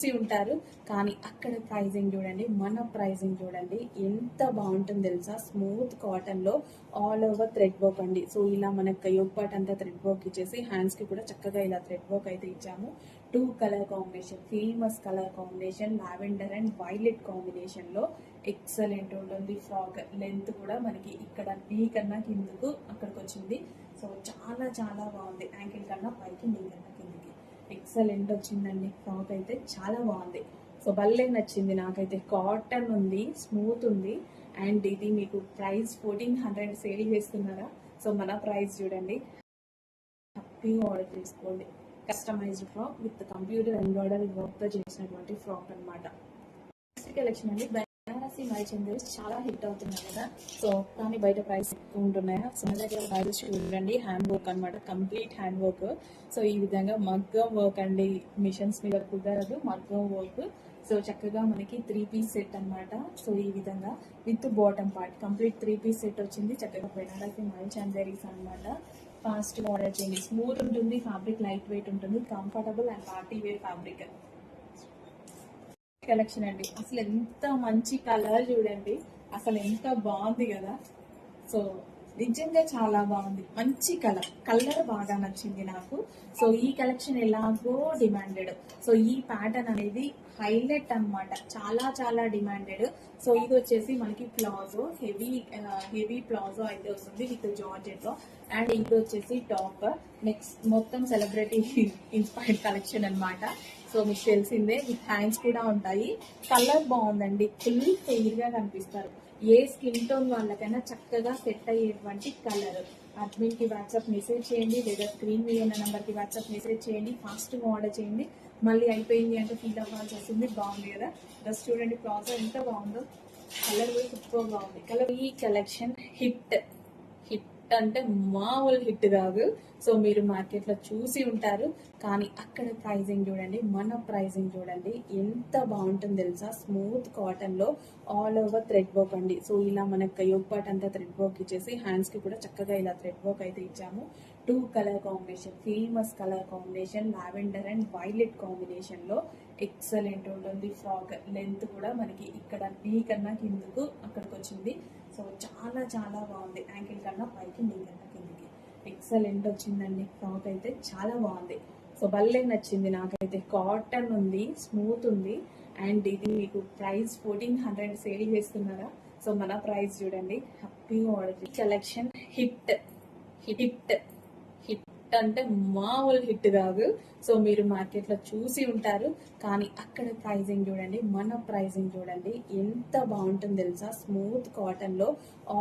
చూసి ఉంటారు. కానీ అక్కడ ప్రైజింగ్ చూడండి మన ప్రైజింగ్ చూడండి ఎంత బాగుంటుంది తెలుసా? స్మూత్ కాటన్లో ఆల్ ఓవర్ థ్రెడ్ వర్క్ అండి. సో ఇలా మనకి యోగ్ పార్ట్ అంతా థ్రెడ్ వర్క్ ఇచ్చేసి హ్యాండ్స్కి కూడా చక్కగా ఇలా థ్రెడ్ వర్క్ అయితే ఇచ్చాము. Two colour combination famous colour combination lavender and violet కాంబినేషన్లో ఎక్సలెంట్ ఉంటుంది. ఫ్రాక్ లెంత్ కూడా మనకి ఇక్కడ నీ కన్నా కిందకు అక్కడికి వచ్చింది. సో చాలా చాలా బాగుంది. యాంకిల్ కన్నా పైకి నీ కన్నా ఎక్సలెంట్ వచ్చిందండి. ఫ్రాక్ అయితే చాలా బాగుంది. సో భలే నచ్చింది నాకైతే. కాటన్ ఉంది స్మూత్ ఉంది. అండ్ ఇది మీకు ప్రైస్ ఫోర్టీన్ హండ్రెడ్ సేల్ చేస్తున్నారా? సో మన ప్రైస్ చూడండి. హ్యాపీగా ఆర్డర్ చేసుకోండి customised frock with computer embroidery వర్క్తో చేసినటువంటి ఫ్రాక్ అన్నమాట. నెక్స్ట్ కలెక్షన్ అండి. బనారసి మైచందరి చాలా హిట్ అవుతున్నాయి కదా. సో కానీ బయట ప్రైస్ ఎక్కువ ఉంటున్నాయా? సో దగ్గర ప్రైజెస్ చూడండి హ్యాండ్ వర్క్ అన్నమాట. కంప్లీట్ హ్యాండ్ వర్క్ సో ఈ విధంగా మగ్గం వర్క్ అండి. మిషన్స్ మీద కుదరదు. మగ్గం వర్క్ సో చక్కగా మనకి త్రీ పీస్ సెట్ అన్నమాట. సో ఈ విధంగా with bottom part complete three piece set వచ్చింది. చక్కగా బెనారసి మైచందరీస్ అన్నమాట. ఫాస్ట్ ఆర్డర్ చేయండి స్మూత్ ఉంటుంది. ఫ్యాబ్రిక్ లైట్ వెయిట్ ఉంటుంది. Comfortable and party wear fabric collection అండి. అసలు ఎంత మంచి కలర్ చూడండి. అసలు ఎంత బాగుంది కదా. సో నిజంగా చాలా బాగుంది. మంచి కలర్ కలర్ బాగా నచ్చింది నాకు. సో ఈ కలెక్షన్ ఎలాగో డిమాండెడ్. సో ఈ ప్యాటర్న్ అనేది హైలైట్ అన్నమాట. చాలా చాలా డిమాండెడ్. సో ఇది వచ్చేసి మనకి ప్లాజో హెవీ హెవీ ప్లాజో అయితే వస్తుంది విత్ జార్జెట్లో అండ్ ఇది వచ్చేసి టాప్. నెక్స్ట్ మొత్తం సెలబ్రిటీ ఇన్స్పైర్డ్ కలెక్షన్ అన్నమాట. సో మీకు తెలిసిందే విత్ హ్యాండ్స్ కూడా ఉంటాయి. కలర్ బాగుందండి. ఫుల్ ఫెయిర్గా కనిపిస్తారు. ఏ స్కిన్ టోన్ వాళ్ళకైనా చక్కగా సెట్ అయ్యేటువంటి కలర్. అడ్మిన్కి వాట్సాప్ మెసేజ్ చేయండి లేదా స్క్రీన్ మీద ఉన్న నెంబర్కి వాట్సాప్ మెసేజ్ చేయండి ఫాస్ట్గా ఆర్డర్ చేయండి. మళ్ళీ అయిపోయింది అంటే ఫీల్ అవ్వాల్సి వస్తుంది బాగుంది కదా? డ్రెస్ చూడండి ప్రాసెస్ ఎంత బాగుందో. కలర్ కూడా సూపర్ బాగుంది. కలర్ ఈ కలెక్షన్ హిట్. హిట్. అంటే మామూలు హిట్ కాదు. సో మీరు మార్కెట్లో చూసి ఉంటారు. కానీ అక్కడ ప్రైజింగ్ చూడండి మన ప్రైజింగ్ చూడండి ఎంత బాగుంటుంది తెలుసా? స్మూత్ కాటన్లో ఆల్ ఓవర్ థ్రెడ్ వర్క్ అండి. సో ఇలా మనకు యోగ్ పార్ట్ అంతా థ్రెడ్ వర్క్ ఇచ్చేసి హ్యాండ్స్కి కూడా చక్కగా ఇలా థ్రెడ్ వర్క్ అయితే ఇచ్చాము. Two colour combination famous colour combination lavender and violet కాంబినేషన్లో ఎక్సలెంట్ ఉంటుంది. ఫ్రాక్ లెంత్ కూడా మనకి ఇక్కడ నీ కన్నా కిందకు అక్కడికి వచ్చింది. సో చాలా చాలా బాగుంది. యాంకిల్ కన్నా పైకి నీ కన్నా కిందకి. ఎక్సలెంట్ వచ్చిందండి. ఫ్రాక్ అయితే చాలా బాగుంది. సో భలే నచ్చింది నాకైతే. కాటన్ ఉంది స్మూత్ ఉంది. అండ్ ఇది మీకు ప్రైస్ ఫోర్టీన్ హండ్రెడ్ సేల్ చేస్తున్నారా? సో మన ప్రైస్ చూడండి. హ్యాపీగా order collection hit. Hit. Hit అంటే మామూలు హిట్ కాదు. సో మీరు మార్కెట్లో చూసి ఉంటారు. కానీ అక్కడ ప్రైజింగ్ చూడండి మన ప్రైజింగ్ చూడండి ఎంత బాగుంటుంది తెలుసా? స్మూత్ కాటన్లో